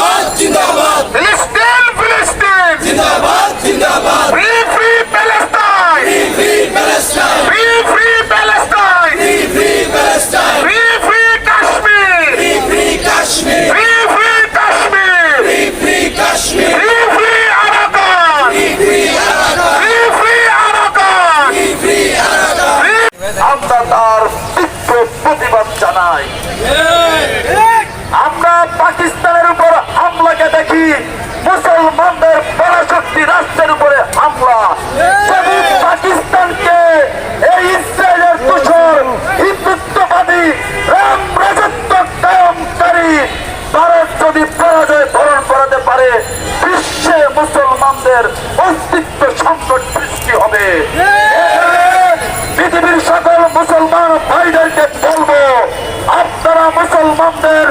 জিন্দাবাদ জিন্দাবাদ ফিলিস্তিন ফিলিস্তিন জিন্দাবাদ জিন্দাবাদ free free Palestine free free Palestine free free Palestine free free Palestine free free Kashmir free free Kashmir free free Kashmir free free Kashmir free free Arakan free free Arakan free free Arakan free free Arakan আমরা তার তীব্র প্রতিবাদ জানাই মুসলমানদের পরাশক্তি রাষ্ট্রের উপরে হামলা। পাকিস্তানকে এই ইসরায়েলের তুষর হিন্দুত্ববাদী রাম রাজত্ব কায়মকারী ভারত যদি পরাজয় বরণ করাতে পারে বিশ্বে মুসলমানদের অস্তিত্ব সংকট সৃষ্টি হবে। পৃথিবীর সকল মুসলমান ভাইদেরকে বলব আপনারা মুসলমানদের